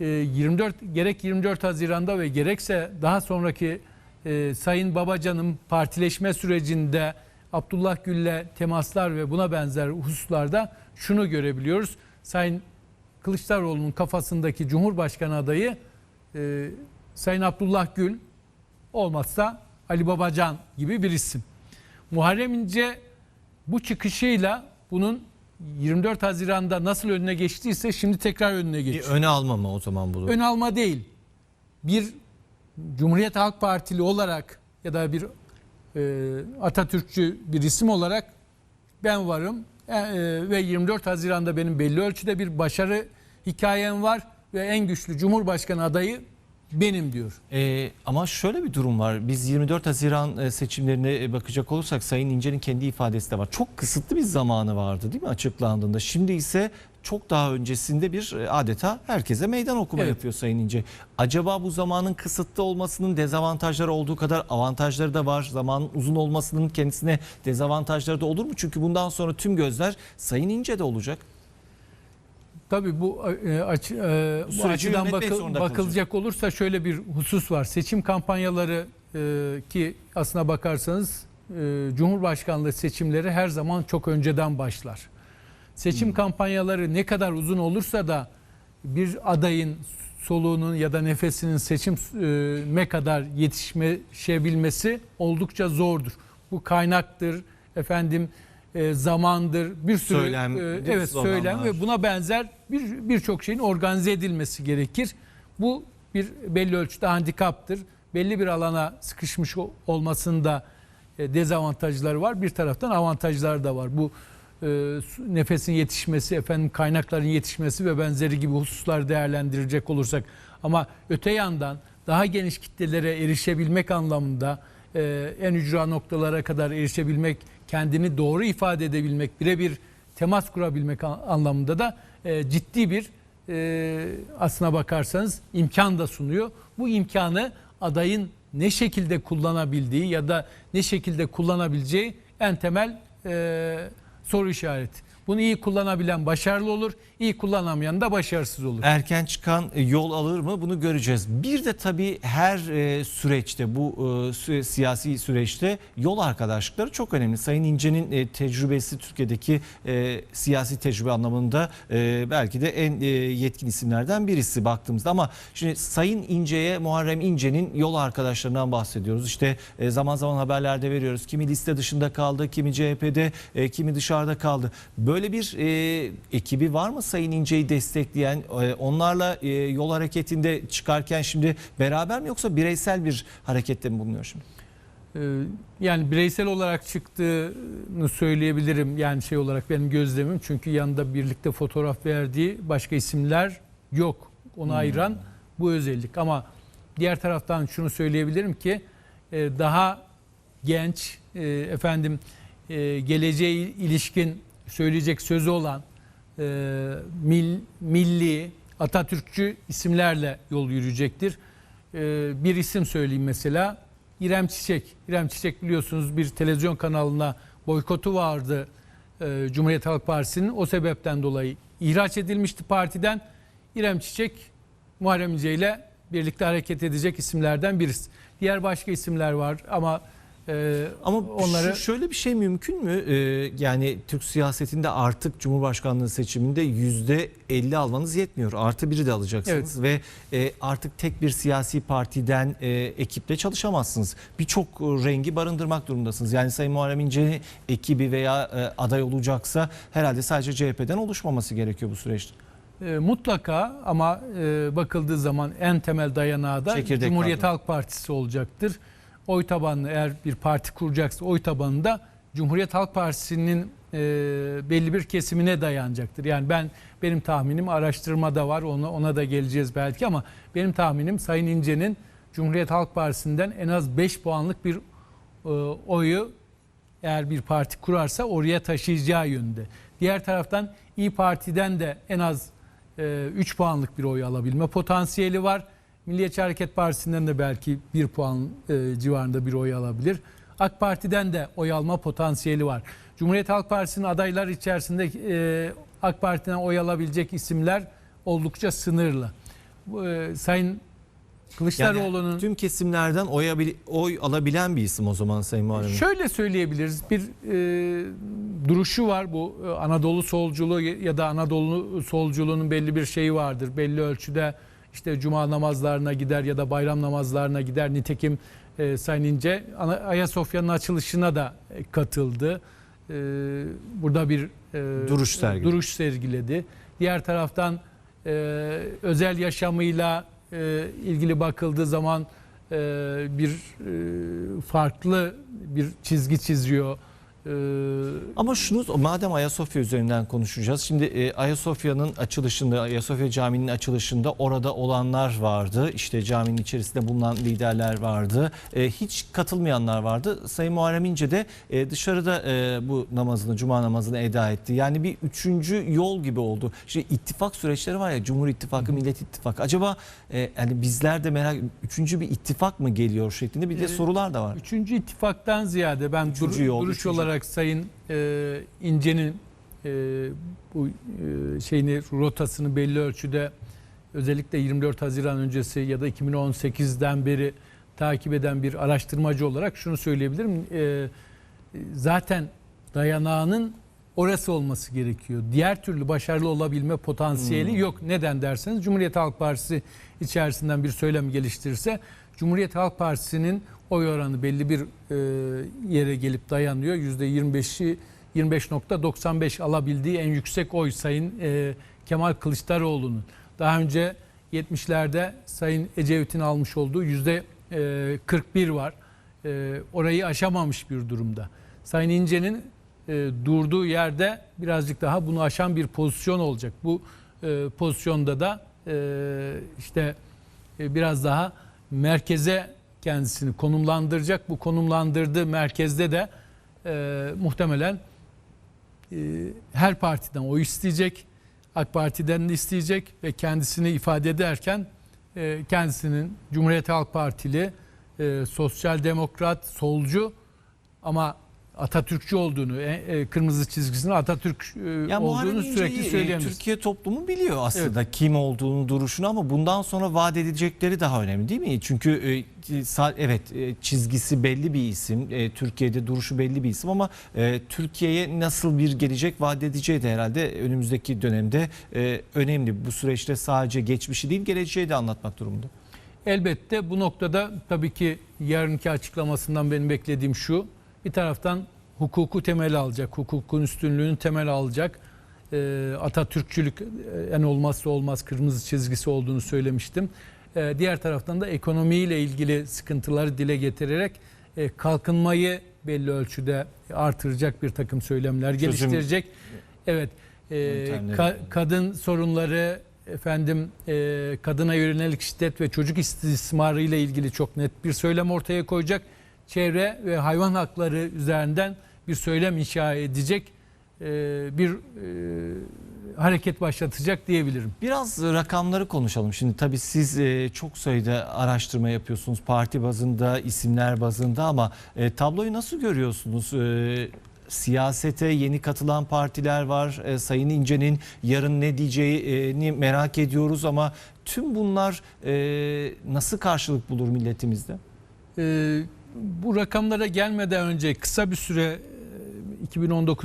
e, 24 gerek 24 Haziran'da ve gerekse daha sonraki e, Sayın Babacan'ın partileşme sürecinde Abdullah Gül'le temaslar ve buna benzer hususlarda şunu görebiliyoruz. Sayın Kılıçdaroğlu'nun kafasındaki Cumhurbaşkanı adayı e, Sayın Abdullah Gül olmazsa Ali Babacan gibi bir isim. Muharrem İnce bu çıkışıyla bunun 24 Haziran'da nasıl önüne geçtiyse şimdi tekrar önüne Bir geçiyor. öne alma mı o zaman bunu? Ön alma değil. Bir Cumhuriyet Halk Partili olarak ya da bir e, Atatürkçü bir isim olarak ben varım E, e, ve 24 Haziran'da benim belli ölçüde bir başarı hikayem var ve en güçlü Cumhurbaşkanı adayı benim diyor. Ee, ama şöyle bir durum var. Biz 24 Haziran e, seçimlerine e, bakacak olursak Sayın İnce'nin kendi ifadesi de var. Çok kısıtlı bir zamanı vardı değil mi açıklandığında. Şimdi ise çok daha öncesinde bir e, adeta herkese meydan okuma Evet. yapıyor Sayın İnce. Acaba bu zamanın kısıtlı olmasının dezavantajları olduğu kadar avantajları da var. Zamanın uzun olmasının kendisine dezavantajları da olur mu? Çünkü bundan sonra tüm gözler Sayın İnce'de olacak. Tabii bu e, açı, e, bu açıdan zorunda bakılacak olursa şöyle bir husus var. Seçim kampanyaları e, ki aslına bakarsanız e, Cumhurbaşkanlığı seçimleri her zaman çok önceden başlar. Seçim kampanyaları ne kadar uzun olursa da bir adayın soluğunun ya da nefesinin seçime kadar yetişebilmesi oldukça zordur. Bu kaynaktır, efendim e, zamandır, bir sürü Söylem, e, evet söylem Sloganlar. ve buna benzer bir birçok şeyin organize edilmesi gerekir. Bu bir belli ölçüde handikaptır. Belli bir alana sıkışmış olmasında e, dezavantajları var. Bir taraftan avantajları da var. Bu e, nefesin yetişmesi, efendim kaynakların yetişmesi ve benzeri gibi hususlar değerlendirecek olursak ama öte yandan daha geniş kitlelere erişebilmek anlamında e, en ücra noktalara kadar erişebilmek, kendini doğru ifade edebilmek, birebir temas kurabilmek an- anlamında da e, ciddi bir e, aslına bakarsanız imkan da sunuyor. Bu imkanı adayın ne şekilde kullanabildiği ya da ne şekilde kullanabileceği en temel e, soru işareti. Bunu iyi kullanabilen başarılı olur, iyi kullanamayan da başarısız olur. erken çıkan e, yol alır mı bunu göreceğiz. Bir de tabii her e, süreçte bu e, siyasi süreçte yol arkadaşlıkları çok önemli. Sayın İnce'nin tecrübesi Türkiye'deki siyasi tecrübe anlamında belki de en yetkin isimlerden birisi baktığımızda ama şimdi Sayın İnce'ye Muharrem İnce'nin yol arkadaşlarından bahsediyoruz. İşte zaman zaman haberlerde veriyoruz. Kimi liste dışında kaldı, kimi CHP'de, kimi dışarıda kaldı. Böyle bir e, ekibi var mı Sayın İnce'yi destekleyen? E, onlarla e, yol hareketinde çıkarken şimdi beraber mi yoksa bireysel bir harekette mi bulunuyor şimdi? Ee, Yani bireysel olarak çıktığını söyleyebilirim. Yani şey olarak benim gözlemim. Çünkü yanında birlikte fotoğraf verdiği başka isimler yok. Onu ayıran bu özellik. Ama diğer taraftan şunu söyleyebilirim ki e, daha genç e, efendim e, geleceğe ilişkin söyleyecek sözü olan e, mil- milli Atatürkçü isimlerle yol yürüyecektir. E, bir isim söyleyeyim mesela İrem Çiçek. İrem Çiçek biliyorsunuz bir televizyon kanalına boykotu vardı e, Cumhuriyet Halk Partisi'nin. O sebepten dolayı ihraç edilmişti partiden. İrem Çiçek Muharrem İnce ile birlikte hareket edecek isimlerden birisi. Diğer başka isimler var ama e, Ama onları şu- şöyle bir şey mümkün mü? Ee, yani Türk siyasetinde artık Cumhurbaşkanlığı seçiminde yüzde 50 almanız yetmiyor. Artı biri de alacaksınız ve e, artık tek bir siyasi partiden e, ekiple çalışamazsınız. Birçok e, rengi barındırmak durumundasınız. Yani Sayın Muharrem İnce ekibi veya e, aday olacaksa herhalde sadece CHP'den oluşmaması gerekiyor bu süreçte. E, mutlaka ama e, bakıldığı zaman en temel dayanağı da Çekirdek Cumhuriyet kadro. Halk Partisi olacaktır. Oy tabanlı eğer bir parti kuracaksa oy tabanında Cumhuriyet Halk Partisi'nin e, belli bir kesimine dayanacaktır. Yani ben benim tahminim araştırmada var ona, ona da geleceğiz belki ama benim tahminim Sayın İnce'nin Cumhuriyet Halk Partisi'nden en az 5 puanlık bir e, oyu eğer bir parti kurarsa oraya taşıyacağı yönde. Diğer taraftan İyi Parti'den de en az 3 puanlık bir oy alabilme potansiyeli var. Milliyetçi Hareket Partisi'nden de belki 1 puan e, civarında bir oy alabilir. AK Parti'den de oy alma potansiyeli var. Cumhuriyet Halk Partisi'nin adaylar içerisinde e, AK Parti'den oy alabilecek isimler oldukça sınırlı. e, Sayın Kılıçdaroğlu'nun tüm kesimlerden oy, oy alabilen bir isim o zaman Sayın Muharrem. Şöyle söyleyebiliriz. Bir e, duruşu var bu e, Anadolu solculuğu ya da Anadolu solculuğunun belli bir şeyi vardır. Belli ölçüde işte cuma namazlarına gider ya da bayram namazlarına gider. Nitekim e, Sayın İnce Ayasofya'nın açılışına da e, katıldı. E, burada bir e, Duruş sergiledi. duruş sergiledi. Diğer taraftan e, özel yaşamıyla e, ilgili bakıldığı zaman e, bir e, farklı bir çizgi çiziyor. Ama şunu madem Ayasofya üzerinden konuşacağız. Şimdi e, Ayasofya'nın açılışında, Ayasofya Camii'nin açılışında orada olanlar vardı. İşte caminin içerisinde bulunan liderler vardı. E, hiç katılmayanlar vardı. Sayın Muharrem İnce de e, dışarıda e, bu namazını, cuma namazını eda etti. Yani bir üçüncü yol gibi oldu. İşte ittifak süreçleri var ya Cumhur İttifakı, Millet İttifakı. Acaba e, yani bizler de merak üçüncü bir ittifak mı geliyor şeklinde bir de sorular da var. Üçüncü ittifaktan ziyade ben Üçüncü dur- yol, duruş üçüncü. olarak Sayın e, İnce'nin e, bu e, şeyini rotasını belli ölçüde özellikle 24 Haziran öncesi ya da 2018'den beri takip eden bir araştırmacı olarak şunu söyleyebilirim. E, zaten dayanağının orası olması gerekiyor. Diğer türlü başarılı olabilme potansiyeli Hmm. yok. Neden derseniz Cumhuriyet Halk Partisi içerisinden bir söylem geliştirirse Cumhuriyet Halk Partisi'nin oy oranı belli bir e, yere gelip dayanıyor. %25'i 25.95 alabildiği en yüksek oy Sayın e, Kemal Kılıçdaroğlu'nun. Daha önce 70'lerde Sayın Ecevit'in almış olduğu yüzde e, 41 var. E, orayı aşamamış bir durumda. Sayın İnce'nin e, durduğu yerde birazcık daha bunu aşan bir pozisyon olacak. Bu e, pozisyonda da e, işte e, biraz daha merkeze kendisini konumlandıracak. Bu konumlandırdığı merkezde de e, muhtemelen e, her partiden oy isteyecek. AK Parti'den de isteyecek ve kendisini ifade ederken e, kendisinin Cumhuriyet Halk Partili, e, sosyal demokrat, solcu ama Atatürkçü olduğunu, e, e, kırmızı çizgisinin Atatürk e, Ya olduğunu sürekli söyleyemeyiz. Türkiye toplumu biliyor aslında kim olduğunu, duruşunu ama bundan sonra vaat edecekleri daha önemli değil mi? Çünkü e, evet e, çizgisi belli bir isim, e, Türkiye'de duruşu belli bir isim ama e, Türkiye'ye nasıl bir gelecek vaat edeceği de herhalde önümüzdeki dönemde e, önemli. Bu süreçte sadece geçmişi değil geleceği de anlatmak durumunda. Elbette bu noktada tabii ki yarınki açıklamasından benim beklediğim şu. Bir taraftan hukuku temel alacak, hukukun üstünlüğünü temel alacak. Ee, Atatürkçülük e, en olmazsa olmaz kırmızı çizgisi olduğunu söylemiştim. Ee, diğer taraftan da ekonomiyle ilgili sıkıntıları dile getirerek e, kalkınmayı belli ölçüde artıracak bir takım söylemler Çözüm geliştirecek. Evet, e, ka- kadın sorunları, efendim e, kadına yönelik şiddet ve çocuk istismarı ile ilgili çok net bir söylem ortaya koyacak. Çevre ve hayvan hakları üzerinden bir söylem inşa edecek e, bir e, hareket başlatacak diyebilirim. Biraz rakamları konuşalım. Şimdi tabii siz e, çok sayıda araştırma yapıyorsunuz parti bazında, isimler bazında ama tabloyu nasıl görüyorsunuz? Siyasete yeni katılan partiler var. E, Sayın İnce'nin yarın ne diyeceğini merak ediyoruz ama tüm bunlar e, nasıl karşılık bulur milletimizde? E, bu rakamlara gelmeden önce kısa bir süre e, 2019